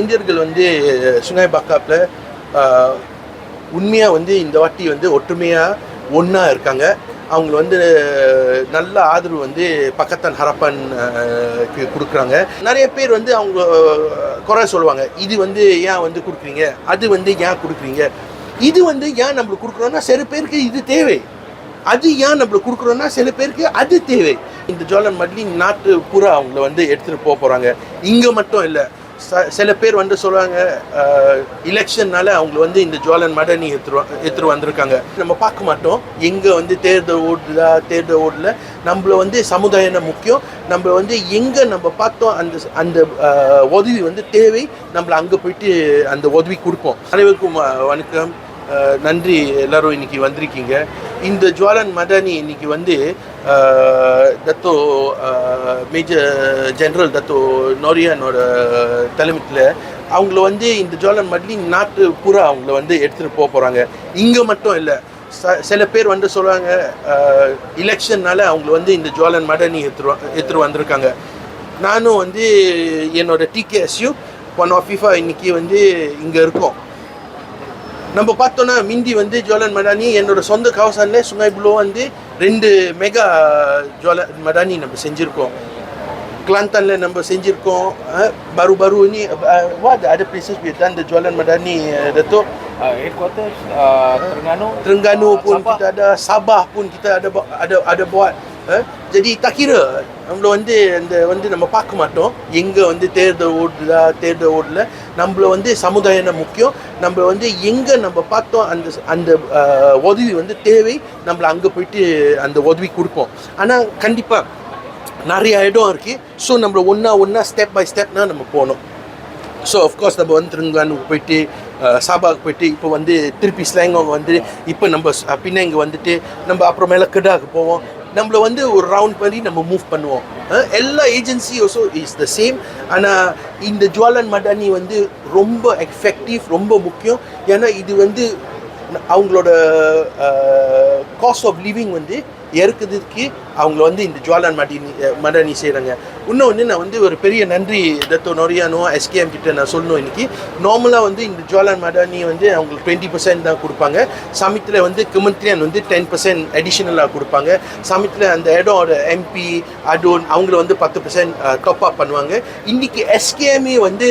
இந்தியர்கள் வந்து சுனாய் பக்காப்பில் உண்மையாக வந்து இந்த வாட்டி வந்து ஒற்றுமையாக ஒன்றா இருக்காங்க. அவங்க வந்து நல்ல ஆதரவு வந்து பக்கத்தான் ஹரப்பன் கொடுக்குறாங்க. நிறைய பேர் வந்து அவங்க குறை சொல்லுவாங்க இது வந்து ஏன் வந்து கொடுக்குறீங்க? அது வந்து ஏன் கொடுக்குறீங்க? இது வந்து ஏன் நம்மளுக்கு கொடுக்குறோன்னா சில பேருக்கு இது தேவை. அது ஏன் நம்மளுக்கு கொடுக்குறோன்னா சில பேருக்கு அது தேவை. இந்த ஜோலன் மட்லி நாட்டு பூரா அவங்கள வந்து எடுத்துகிட்டு போக போகிறாங்க இங்கே மட்டும் இல்லை சில பேர் வந்து சொல்லுவாங்க எலெக்ஷன்னால அவங்க வந்து இந்த ஜோலன் மடனி எடுத்துரு எடுத்துட்டு வந்திருக்காங்க. நம்ம பார்க்க மாட்டோம். எங்கே வந்து தேர்தல் ஓடுதா தேர்தல் ஓடல நம்மள வந்து சமுதாயம் முக்கியம்? நம்ம வந்து எங்கே நம்ம பார்த்தோம் அந்த அந்த உதவி வந்து தேவை. நம்மள அங்கே போயிட்டு அந்த உதவி கொடுப்போம். அனைவருக்கும் வணக்கம். நன்றி எல்லாரும் இன்னைக்கு வந்திருக்கீங்க. இந்த ஜுவாலன் மதானி இன்னைக்கு வந்து தத்தோ மேஜர் ஜெனரல் தத்தோ நோரியானோட தலைமையில் அவங்கள வந்து இந்த ஜுவாலன் மட்லி நாட்டு பூரா அவங்கள வந்து எடுத்துகிட்டு போக போகிறாங்க இங்கே மட்டும் இல்லை ச சில பேர் வந்து சொல்கிறாங்க எலெக்ஷன்னால அவங்க வந்து இந்த ஜுவாலன் மடனி எடுத்துரு எடுத்துகிட்டு வந்திருக்காங்க. நானும் வந்து என்னோட டிகேஎஸ்யூ ஒன் ஆஃப் ஃபிஃபா இன்னைக்கு வந்து இங்கே இருக்கோம். நம்ம பார்த்தோன்னா மிந்தி வந்து ஜுவலன் மடானி என்னோட சொந்த கவசானில் சுங்காய்புலோ வந்து ரெண்டு மெகா ஜுவலன் மடானி நம்ம செஞ்சுருக்கோம் கிளாந்தானில் நம்ம செஞ்சுருக்கோம் baru baru ini uh, what ada places we have done the jualan madani uh, Datuk uh, headquarters uh, Terengganu Terengganu pun Sabah. kita ada Sabah pun kita ada bu- ada ada buat eh? Jadi tak kira. வந்து அந்த வந்து நம்ம பார்க்க மாட்டோம். எங்கே வந்து தேர்தல் ஓடுதா தேர்தல் ஓடல. நம்மள வந்து சமுதாயம் முக்கியம்? நம்ம வந்து எங்கே நம்ம பார்த்தோம் அந்த அந்த உதவி வந்து தேவை. நம்மள அங்கே போயிட்டு அந்த உதவி கொடுப்போம். ஆனால் கண்டிப்பாக நிறைய இடம் இருக்குது ஸோ நம்மளை ஒன்றா ஒன்றா ஸ்டெப் பை ஸ்டெப்னா நம்ம போகணும். ஸோ அஃப்கோர்ஸ் நம்ம வந்து திருங்கலானுக்கு போயிட்டு அஹ், சாபாவுக்கு போயிட்டு இப்போ வந்து திருப்பி ஸ்லேங்காங் வந்து இப்போ நம்ம பின்னே இங்கே வந்துட்டு நம்ம அப்புறமேல கிடாக்கு போவோம். நம்மளை வந்து ஒரு ரவுண்ட் பண்ணி நம்ம மூவ் பண்ணுவோம். எல்லா agency also is the same ஆனால் இந்த ஜுவாலன் மடானி வந்து ரொம்ப எஃபெக்டிவ் ரொம்ப முக்கியம். ஏன்னா இது வந்து அவங்களோட காஸ்ட் ஆஃப் லிவிங் வந்து இறக்குறதுக்கு அவங்க வந்து இந்த ஜுவாலான் மடினி மடனி செய்கிறாங்க இன்னொன்று நான் வந்து ஒரு பெரிய நன்றி தத்தோ நொரியானோ எஸ்கேஎம் கிட்ட நான் சொல்லணும் இன்னைக்கு. நார்மலாக வந்து இந்த ஜுவாலான் மடானி வந்து அவங்களுக்கு டுவெண்ட்டி பர்சன்ட் தான் கொடுப்பாங்க. சமயத்தில் வந்து கமெண்ட்ரியான் வந்து டென் பர்சன்ட் அடிஷனலாக கொடுப்பாங்க. சமயத்தில் அந்த இடோட எம்பி அடோன் அவங்கள வந்து பத்து பர்சன்ட் டாப் அப் பண்ணுவாங்க. இன்னைக்கு எஸ்கேஎம்ஏ வந்து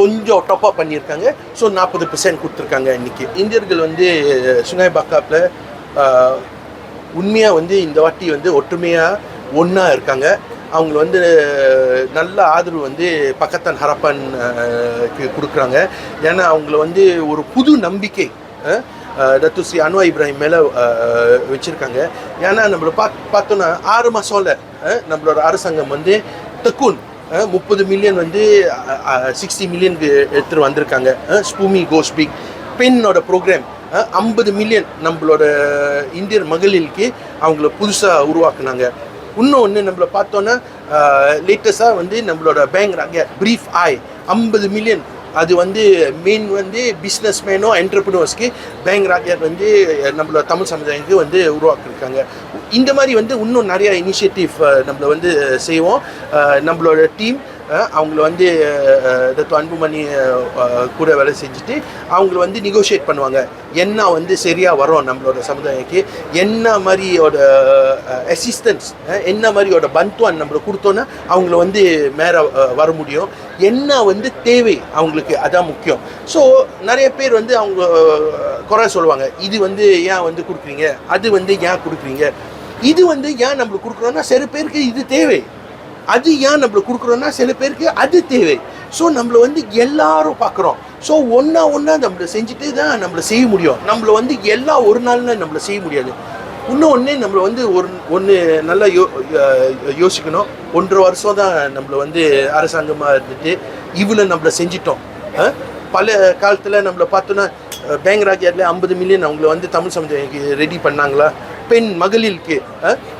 கொஞ்சம் டாப் அப் பண்ணியிருக்காங்க. ஸோ நாற்பது பர்சன்ட் கொடுத்துருக்காங்க இன்னைக்கு. இந்தியர்கள் வந்து சுனாய் பக்காப்பில் உண்மையாக வந்து இந்த வாட்டி வந்து ஒற்றுமையாக ஒன்றா இருக்காங்க. அவங்க வந்து நல்ல ஆதரவு வந்து பக்கத்தான் ஹரப்பன் கொடுக்குறாங்க. ஏன்னா அவங்கள வந்து ஒரு புது நம்பிக்கை தத்து ஸ்ரீ அன்வா இப்ராஹிம் மேலே வச்சுருக்காங்க. ஏன்னா நம்மளை பாத் பார்த்தோன்னா ஆறு மாதம்ல நம்மளோட அரசாங்கம் வந்து தக்குன் முப்பது மில்லியன் வந்து சிக்ஸ்டி மில்லியனுக்கு எடுத்துகிட்டு வந்திருக்காங்க. ஸ்பூமி கோஸ்பிக் பெண்ணோட ப்ரோக்ராம் ஐம்பது மில்லியன் நம்மளோட இந்தியர் மகளிருக்கு அவங்கள புதுசாக உருவாக்குனாங்க. இன்னொன்று நம்மளை பார்த்தோன்னா லேட்டஸ்ட்டாக வந்து நம்மளோட பேங்க் அங்கே ப்ரீஃப் ஆய் ஐம்பது மில்லியன் அது வந்து மெயின் வந்து பிஸ்னஸ் மேனோ என்டர்பிரினர்ஸ்க்கு பேங்க் ராஜர் வந்து நம்மளோட தமிழ் சமுதாயத்துக்கு வந்து உருவாக்கியிருக்காங்க. இந்த மாதிரி வந்து இன்னும் நிறையா இனிஷியேட்டிவ் நம்மளை வந்து செய்வோம். நம்மளோட டீம் அவங்கள வந்து அஹ், தத்து அன்புமணி கூட வேலை செஞ்சுட்டு அவங்கள வந்து நெகோஷியேட் பண்ணுவாங்க. என்ன வந்து சரியாக வரும் நம்மளோட சமுதாயத்துக்கு? என்ன மாதிரியோட அசிஸ்டன்ஸ் என்ன மாதிரியோட பந்துவான் நம்மளுக்கு கொடுத்தோன்னா அவங்கள வந்து மேலே வர முடியும். என்ன வந்து தேவை அவங்களுக்கு அதான் முக்கியம். ஸோ நிறைய பேர் வந்து அவங்க குறை சொல்லுவாங்க. இது வந்து ஏன் வந்து கொடுக்குறீங்க? அது வந்து ஏன் கொடுக்குறீங்க? இது வந்து ஏன் நம்மளுக்கு கொடுக்குறோன்னா சில பேருக்கு இது தேவை. அது ஏன் நம்மளுக்கு கொடுக்குறோன்னா சில பேருக்கு அது தேவை. ஸோ நம்மளை வந்து எல்லாரும் பார்க்குறோம். ஸோ ஒன்றா ஒன்றா நம்மளை செஞ்சுட்டு தான் நம்மளை செய்ய முடியும். நம்மளை வந்து எல்லா ஒரு நாள்ல நம்மளை செய்ய முடியாது. இன்னும் நம்மளை வந்து ஒரு ஒன்று நல்லா யோ யோசிக்கணும். ஒன்றரை வருஷம் தான் நம்மளை வந்து அரசாங்கமாக இருந்துட்டு இவ்வளோ நம்மளை செஞ்சிட்டோம். பல காலத்தில் நம்மளை பார்த்தோன்னா பேங்கராஜ் பேங்க் ராஜ்யாரில் ஐம்பது மில்லியன் அவங்கள வந்து தமிழ் சமுதாயம் ரெடி பண்ணாங்களா? பெண் மகளிருக்கு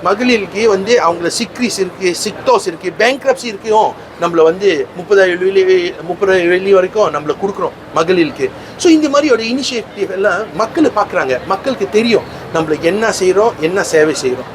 மகளிருக்கு வந்து அவங்கள சிக்ரிஸ் இருக்குது சிக்டோஸ் இருக்குது பேங்க்ரப்சி இருக்கையும் நம்மள வந்து முப்பதாயிரம் வெள்ளி முப்பதாயிரம் வெள்ளி வரைக்கும் நம்மள கொடுக்குறோம் மகளிருக்கு. ஸோ இந்த மாதிரியோட இனிஷியேட்டிவ் எல்லாம் மக்கள் பார்க்குறாங்க. மக்களுக்கு தெரியும். நம்மளுக்கு என்ன செய்கிறோம் என்ன சேவை செய்கிறோம்